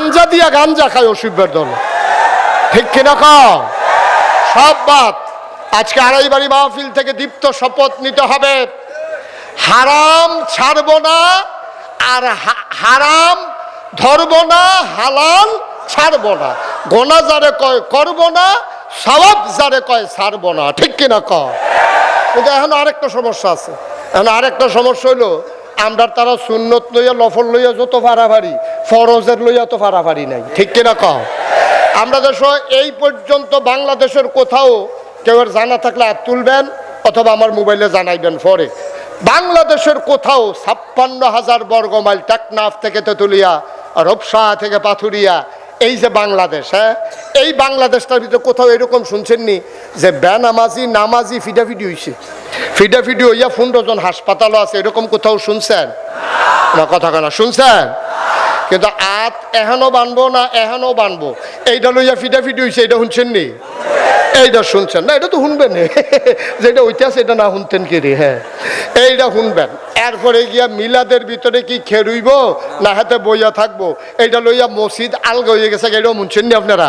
গাঞ্জা দিয়া গাঞ্জা খায় অসুখের দল। ঠিক কিনা কও? সব বাদ। আজকে আড়াই বাড়ি মাহফিল থেকে দীপ্ত শপথ নিতে হবে। হারাম ছাড়বো না আর হারাম ধরবো না, হালাল ছাড়ব না। গোনা যারে কয়, করব না সবাব যারে কয়, ছাড়বো না। ঠিক কিনা কিন্তু এখন আরেকটা সমস্যা আছে। এখন আরেকটা সমস্যা হইল আমরা তারা সুন্নত লইয়া লফর লইয়া যত ফাড়াফাড়ি, ফরজের লইয়া তো ফাড়াফাড়ি নাই। ঠিক কিনা কহ আমরা দেশ এই পর্যন্ত বাংলাদেশের কোথাও কেউ জানা থাকলে আর তুলবেন, অথবা আমার মোবাইলে জানাইবেন ফরে বাংলাদেশের কোথাও ছাপ্পান্ন হাজার বর্গমাইল টেকনাফ থেকে তেতুলিয়া রবসা থেকে পাথুরিয়া এই যে বাংলাদেশ হ্যাঁ? এই বাংলাদেশটার ভিতরে কোথাও এরকম শুনছেননি যে বেনামাজি, নামাজি, ফিডাফিডি হইছে? ফিডাফিডি হইয়া ফুন্ডজন হাসপাতালও আছে, এরকম কোথাও শুনছেন? না, কথা কেনা শুনছেন? কিন্তু আত এখনও বানবো না এখনও বানবো? এইটা লইয়া ফিডাফিডি হইছে এটা শুনছেন নি এইটা শুনছেন? না, এটা তো শুনবেন। যেটা ঐতিহাস এটা না শুনতেন কি রে হ্যাঁ? এইটা শুনবেন। এরপরে গিয়া মিলাদের ভিতরে কি খেরুইব না হাতে বইয়া থাকব। এইটা লইয়া মসজিদ আলগা হয়ে গেছে এটাও শুনছেন নি আপনারা?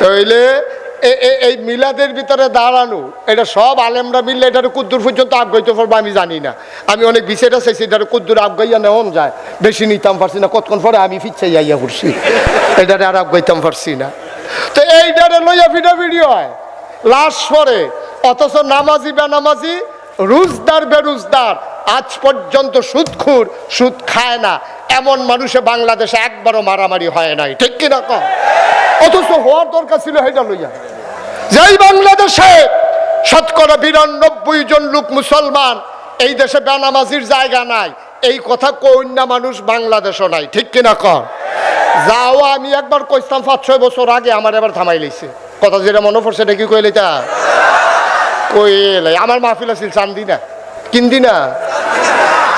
তাইলে এই মিলাদের ভিতরে দাঁড়ানো, এটা সব আলেমরা মিললে এটার কুদ্দুর পর্যন্ত আগাইতে পারব আমি জানি না। আমি অনেক বিষয়টা চাইছি, এটার কুদ্দুর আগাইয়া নেওয়ান যায়। বেশি নিতাম পারছি না, কতক্ষণ পরে আমি ফিরছে যাইয়া পড়ছি এটারে আর আগাইতাম পারছি না। তো এইটারে লইয়া ভিডিও ভিডিও হয়। লাশ পরে, অথচ নামাজি বেনামাজি, রুজদার বেরুজদার। আজ পর্যন্ত সুদখুর সুদ খায় না। এমন মানুষে বাংলাদেশে একবারও মারামারি হয় নাই। ঠিক কিনা কম? অথচ হওয়ার দরকার ছিল এটা লইয়া। যেই বাংলাদেশে শতকরা বিরানব্বই জন লোক মুসলমান, এই দেশে বেনামাজির জায়গা নাই। এই কথা কন্যা মানুষ বাংলাদেশও নাই। ঠিক কিনা কর যাও, আমি একবার কইতাম পাঁচ ছয় বছর আগে আমার এবার থামাই লইছে। কথা যেটা মনে পড়ছে এটা কি কইলে তা? কইলে, আমার মাহফিল আছিল চান্দিনা কিন্দিনা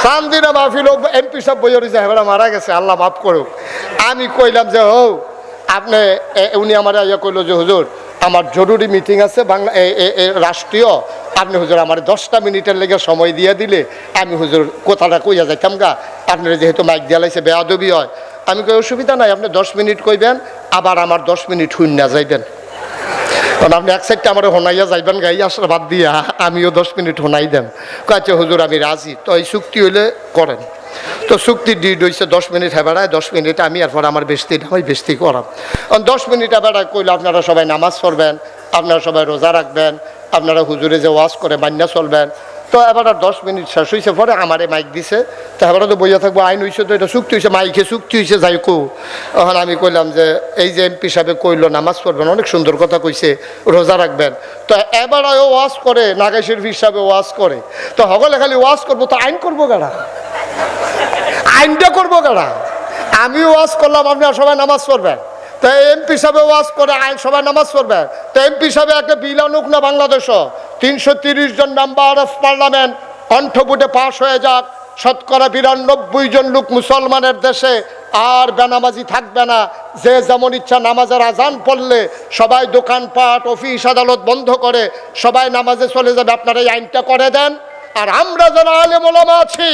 চান্দিনা মাহফিল এমপি সব বই রয়েছে হেবেরা মারা গেছে, আল্লাহ মাফ করুক। আমি কইলাম যে হৌ আপনি উনি আমার ইয়ে কইলো যে, হুজুর, আমার জরুরি মিটিং আছে, বাংলা রাষ্ট্রীয়। আপনি হুজুর আমার দশটা মিনিটের লেগে সময় দিয়ে দিলে, আমি হুজুর কোথাটা কইয়া যাইতাম গা। আপনার যেহেতু মাইক দিয়ালাইছে বেয়াদবি হয়। আমি কই, অসুবিধা নাই, আপনি দশ মিনিট কইবেন, আবার আমার দশ মিনিট শূন্য যাইবেন। আপনি এক সাইডটা আমার হোনাইয়া যাইবেন, গাই আসার বাদ দিয়া আমিও দশ মিনিট হোনাই দেন। কাছে হুজুর, আমি রাজি। তো এই চুক্তি হইলে করেন। তো চুক্তি ডিড হয়েছে দশ মিনিট হেবেড়ায় দশ মিনিট আমি এরপর আমার বেস্তি নামাই বেস্তি করাম। কারণ দশ মিনিট হেবেড়ায় কইলে, আপনারা সবাই নামাজ পড়বেন, আপনারা সবাই রোজা রাখবেন, আপনারা হুজুরে যে ওয়াশ করে মান্যা চলবেন তো এবার আর দশ মিনিট শেষ হয়েছে পরে আমারে মাইক দিছে। তো এবার তো বইয়া থাকব, আইন হয়েছে তো এটা চুক্তি হয়েছে মাইকে চুক্তি হয়েছে যাই কো। তখন আমি কইলাম যে এই যে এমপি সাহেব কইলো, নামাজ পড়বেন, অনেক সুন্দর কথা কইছে, রোজা রাখবেন। তো এবার ও ওয়াজ করে, নাগাই শরীফ হিসাবে ওয়াজ করে। তো হগলে খালি ওয়াজ করব, তো আইন করব গাড়া আইনটা করব গাড়া আমি ওয়াজ করলাম আপনারা সবাই নামাজ পড়বেন। তো এমপি সাহেব ওয়াজ করে, আইন সবাই নামাজ পড়বেন। তো এমপি সাহেব একটা বিল আনুক না বাংলাদেশও। তিনশো জন মেম্বার অফ পার্লামেন্ট কণ্ঠপুটে পাশ হয়ে যাক। শতকরা বিরানব্বই জন লোক মুসলমানের দেশে আর বেনামাজি থাকবে না। যে যেমন ইচ্ছা নামাজের আজান পড়লে সবাই দোকানপাট, অফিস, আদালত বন্ধ করে সবাই নামাজে চলে যাবে। আপনারা এই আইনটা করে দেন। আর আমরা যারা আলেমোলামা আছি,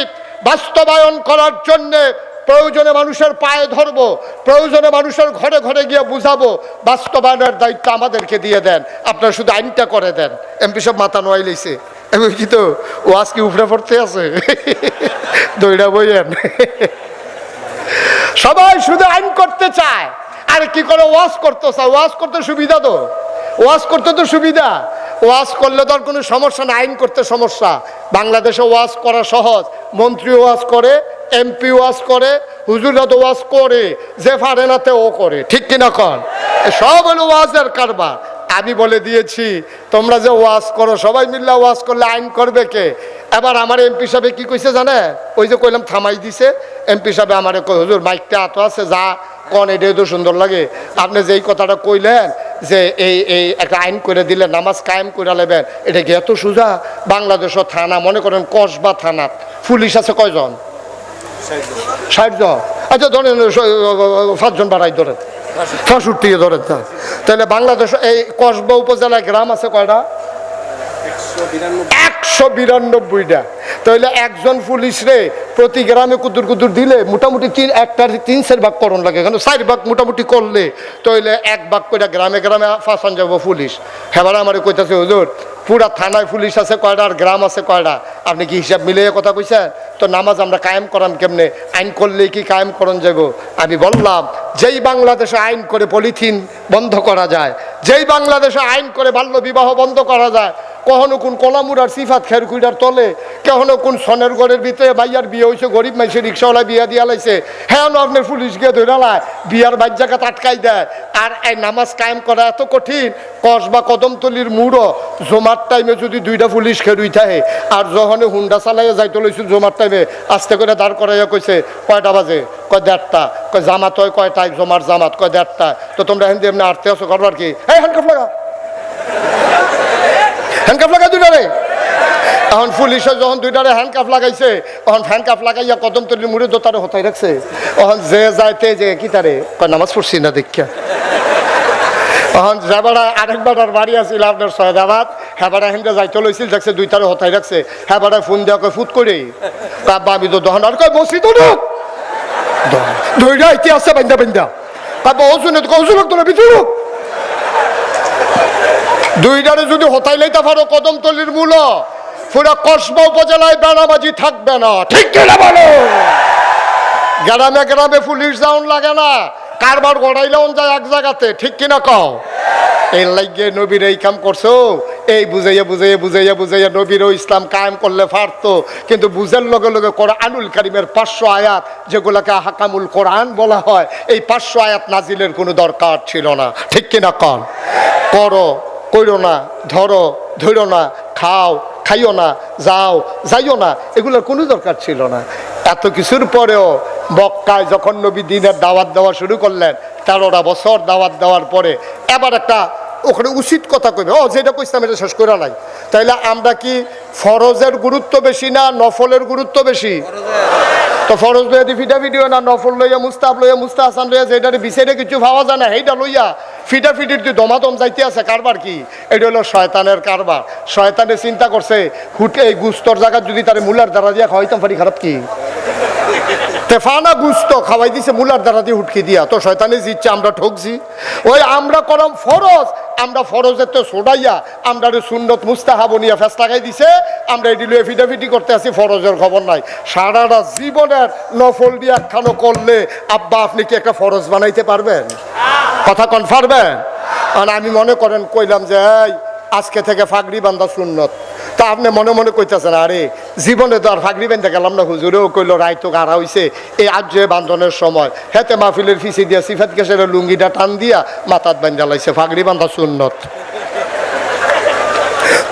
বাস্তবায়ন করার জন্যে প্রয়োজনে মানুষের পায়ে ধরবো, প্রয়োজনে মানুষের ঘরে ঘরে গিয়ে বুঝাবো, বাস্তবায়নের দায়িত্ব আমাদেরকে দিয়ে দেন। আপনারা শুধু আইনটা করে দেন। এমপি সব মাথা নোয়াই লইছে। বলছি তো, ও আজকে উপরে পড়তে আছে। দইরা বইয়েন। সবাই শুধু আইন করতে চায়। আর কি করে ওয়াজ করতে চায়? ওয়াশ করতে সুবিধা তো। ওয়াজ করতে তো সুবিধা। ওয়াজ করলে তো আর কোনো সমস্যা না আইন করতে সমস্যা। বাংলাদেশে ওয়াজ করা সহজ। মন্ত্রী ওয়াজ করে এমপি ওয়াজ করে হুজুরা তো ওয়াজ করে, যে পারে না ও করে। ঠিক কিনা কন? সব হলো ওয়াজের কারবার। আমি বলে দিয়েছি, তোমরা যে ওয়াজ করো, সবাই মিল্লা ওয়াজ করলে আইন করবে কে? এবার আমার এমপি সাহেব কি কইছে জানে? ওই যে কইলাম, থামাই দিছে। এমপি সাহেব আমার হুজুর, মাইকটা এত আছে, যা কন, এটাই তো সুন্দর লাগে। আপনি যেই কথাটা কইলেন, যে এই এই একটা আইন করে দিলে, নামাজ কায়েম করে নেবেন, এটা কি এত সোজা? বাংলাদেশের থানা, মনে করেন, কসবা থানা, পুলিশ আছে কয়জন? ষাট আচ্ছা ধরেন, স- পাঁচজন বাড়াই ধরেন। পঁয়ষট্টি ধরেন তাহলে বাংলাদেশ, এই কসবা উপজেলায় গ্রাম আছে কয়টা? একশো বিরানব্বইটা। তাহলে একজন পুলিশ রে প্রতি গ্রামে কুদুর কুদুর দিলে মোটামুটি তিন একটার তিন, চার ভাগ করণ লাগে। কারণ চার ভাগ মোটামুটি করলে তাহলে এক ভাগ করে গ্রামে গ্রামে ফাঁসান যাব পুলিশ। হেবার আমার কইতাছে, হুজুর, পুরা থানায় পুলিশ আছে কয়টা আর গ্রাম আছে কয়টা? আপনি কি হিসাব মিলিয়ে কথা কইছেন? তো নামাজ আমরা কায়েম করাম কেমনে? আইন করলে কি কায়েম করন যাব আমি বললাম, যেই বাংলাদেশে আইন করে পলিথিন বন্ধ করা যায়, যেই বাংলাদেশে আইন করে বাল্য বিবাহ বন্ধ করা যায় কখনো কোন কলামুরার সিফাত খেরকুইটার তলে, কখনো কোন সনের ঘরের ভিতরে ভাইয়ার বিয়ে হয়েছে গরিব মানুষের রিক্সাওয়ালা বিয়া দিয়া লাইছে। হ্যাঁ আপনার পুলিশ গিয়ে ধরে লায় বিয়ার বাচ্চাকে আটকাই দেয়। আর এই নামাজ কায়েম করা এত কঠিন, কস বা কদমতলির মুড়ো, জমার টাইমে যদি দুইটা পুলিশ খেরুই থাকে, আর যখন হুন্ডা চালাইয়া যাইতে লইছিল জমার টাইমে আস্তে করে দাঁড় করাইয়া কইছে, কয়টা বাজে? কয় দেড়টা। কয় জামাত হয় কয়টায়? জমার জামাত কয় দেড়টা? তো তোমরা হেন এমনি আটতে আসো করবার কি? এই হ্যান্ডকাপ লাগা হ্যান্ডকাপ লাগা দুইটারে। এখন পুলিশে যখন দুইটারে হ্যান্ডকাপ লাগাইছে, তখন হ্যান্ডকাপ লাগাইয়া কদম তলির মুড়ে দোতারে হতাই রাখছে। তখন যে যাইতে যে কি তারে নামাজ পড়ছি না দেখা তখন যাবারা আরেক বাটার বাড়ি আছিল আপনার সয়দাবাদ। হ্যাঁ হেন্দে যাইতে লইছিল, দেখছে দুইটারে হতাই রাখছে। হ্যাঁ ফোন দেওয়া কয়, ফুট করে কাব্বা আমি তো দহন আর কয় মসজিদ দুইটা ইতি আছে বান্দা বান্দা কাব্বা ও শুনে তো কৌশল তোরা ভিতর দুইটারে যদি হতাই লইতে পারো, কদমতলির মূল। পুরো কসবা উপজেলায় বেড়াবাজি থাকবে না। ঠিক কিনা বলো? গ্রামে গ্রামে পুলিশ যাওন লাগে না। কারবার গড়াইলেও যায় এক জায়গাতে। ঠিক কিনা কও? এই লাগিয়ে নবীর এই কাম করছ? এই বুঝাইয়া বুঝাইয়া বুঝাইয়া বুঝাইয়া নবীরও ইসলাম কায়েম করলে পারতো। কিন্তু বুঝের লগে লগে কোরআনুল কারিমের পাঁচশো আয়াত, যেগুলোকে হাকামুল কোরআন বলা হয়, এই পাঁচশো আয়াত নাজিলের কোনো দরকার ছিল না। ঠিক কিনা কন? করো। কইরো না, ধরো ধরো না, খাও, খাইও না, যাও, যাইও না, এগুলোর কোনো দরকার ছিল না। এত কিছুর পরেও মক্কায় যখন নবী দিনের দাওয়াত দেওয়া শুরু করলেন, তেরোটা বছর দাওয়াত দেওয়ার পরে এবার একটা ওখানে উচিত কথা কইবে, ও যেটা কইছিলাম এটা শেষ করে নাই তাইলে আমরা কি ফরজের গুরুত্ব বেশি না নফলের গুরুত্ব বেশি? তো ফরজ লইয়া দি, ফিটা ভিডিও না, নফল লইয়া মুস্তাফ লইয়া মুস্তা হাসান লইয়া যেটার বিচারে কিছু ভাবা যায় না, সেইটা লইয়া ফিটা ফিটির তুই দমাদম যাইতে আছে, কারবার কি? এটা হলো শয়তানের কারবার। শয়তানে চিন্তা করছে, হুটে এই গুস্তর জায়গা যদি তার মুলার দ্বারা দিয়া খাওয়াইতাম পারি খারাপ কি? তেফানা গুস্ত খাওয়াই দিছে, মুলার দ্বারা দিয়ে হুটকি দিয়া। তো শয়তানে জিতছে আমরা ঠকছি। ওই আমরা করম ফরজ আমরা ফরজের তো সোডাইয়া, আমরা সুন্নত মুস্তাহাব নিয়ে ফেস লাগাই দিছে, আমরা এটি লুয়ে করতে আছি, ফরজের খবর নাই। সারাটা জীবনের নফল দিয়ে একখানো করলে আব্বা, আপনি কি একটা ফরজ বানাইতে পারবেন? কথা কনফার্মেন আর আমি মনে করেন, কইলাম যে আজকে থেকে ফাগড়ি বান্ধা সুন্নত। তা আপনি মনে মনে কইতেছেন, আরে জীবনে তো আর ফাগড়ি বান্ধা গেলাম না হুজুরেও কইলো রায়তো গাড়া হইছে এই আজ বান্ধনের সময়। হেতে মাহফিলের ফিসি দিয়া সিফাত কেসের লুঙ্গিটা টান দিয়া মাথাত বান্ধা লাইছে, ফাগড়ি বান্ধা সুন্নত।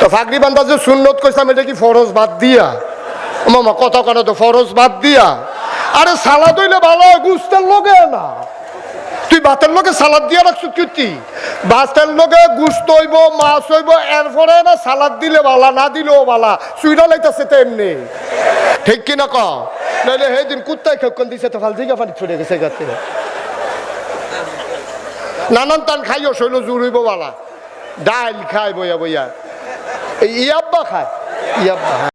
তো ফাগড়ি বান্ধা যে সুন্নত কইছিলাম এটা কি ফরজ বাদ দিয়া? মামা কত কেন তো ফরজ বাদ দিয়া। আরে সালাদ হইলে ভালো গুস্তের লগে না। তুই ভাতের লোকে সালাদ দিয়ে রাখছো কীর্তি ভাতের লোকে গুস্ত হইব, মাছ হইব, এরপরে না সালাদ দিলে বালা না দিলেও বালা সুইটা লাইতেছে তো এমনি ঠিক ক? নাহলে সেই দিন কুত্তায় খেকন দিছে, তো ফাল দিকে পানি ছুটে গেছে গাতে নানান টান খাইও শৈল জোর হইব বালা ডাইল খাই বইয়া বইয়া। ইয়াব্বা খায়। ইয়াব্বা